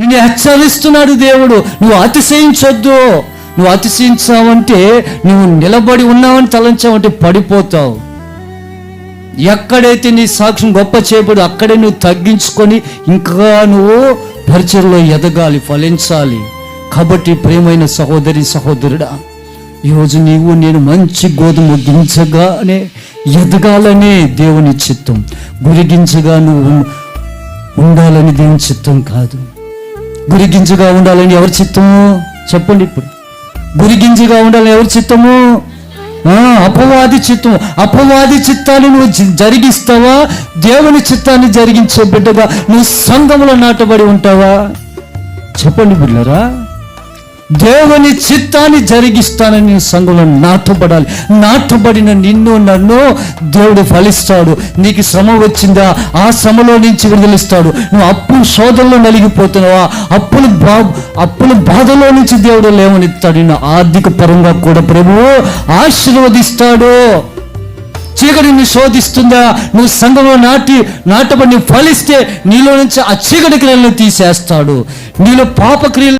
నిన్ను హెచ్చరిస్తున్నాడు దేవుడు. నువ్వు అతిశయించొద్దు. నువ్వు అతిశయించావంటే నువ్వు నిలబడి ఉన్నావని తలంచావంటే పడిపోతావు. ఎక్కడైతే నీ సాక్ష్యం గొప్ప చేయబడు అక్కడే నువ్వు తగ్గించుకొని ఇంకా నువ్వు పరిచయలో ఎదగాలి ఫలించాలి. కాబట్టి ప్రేమైన సహోదరి సహోదరుడా ఈరోజు నీవు నేను మంచి గోధుమ గింజగానే ఎదగాలనే దేవుని చిత్తం. గురిగించగా నువ్వు ఉండాలని దేవుని చిత్తం కాదు. గురిగింజగా ఉండాలని ఎవరి చిత్తము? చెప్పండి ఇప్పుడు. గురిగింజగా ఉండాలని ఎవరి చిత్తము? అపవాది చిత్తం అపవాది చిత్తాన్ని నువ్వు జరిగిస్తావా? దేవుని చిత్తాన్ని జరిగించే బిడ్డగా నువ్వు సంఘంలో నాటబడి ఉంటావా? చెప్పండి బిడ్డరా దేవుని చిత్తాన్ని జరిగిస్తానని నీ సంఘంలో నాటబడాలి నాటబడిన నిన్ను నన్ను దేవుడు ఫలిస్తాడు. నీకు శ్రమ వచ్చిందా? ఆ శ్రమలో నుంచి విడుదలిస్తాడు. నువ్వు అప్పు శోధనలో నలిగిపోతున్నావా? అప్పుల బా అప్పుల బాధలో నుంచి దేవుడు లేవనెత్తాడు. నిన్ను ఆర్థిక పరంగా కూడా ప్రభువు ఆశీర్వదిస్తాడు. చీకటిని శోధిస్తుందా? నువ్వు సంఘంలో నాటి నాటబడి ఫలిస్తే నీలో నుంచి ఆ చీకటి క్రియలను తీసేస్తాడు. నీలో పాపక్రియలు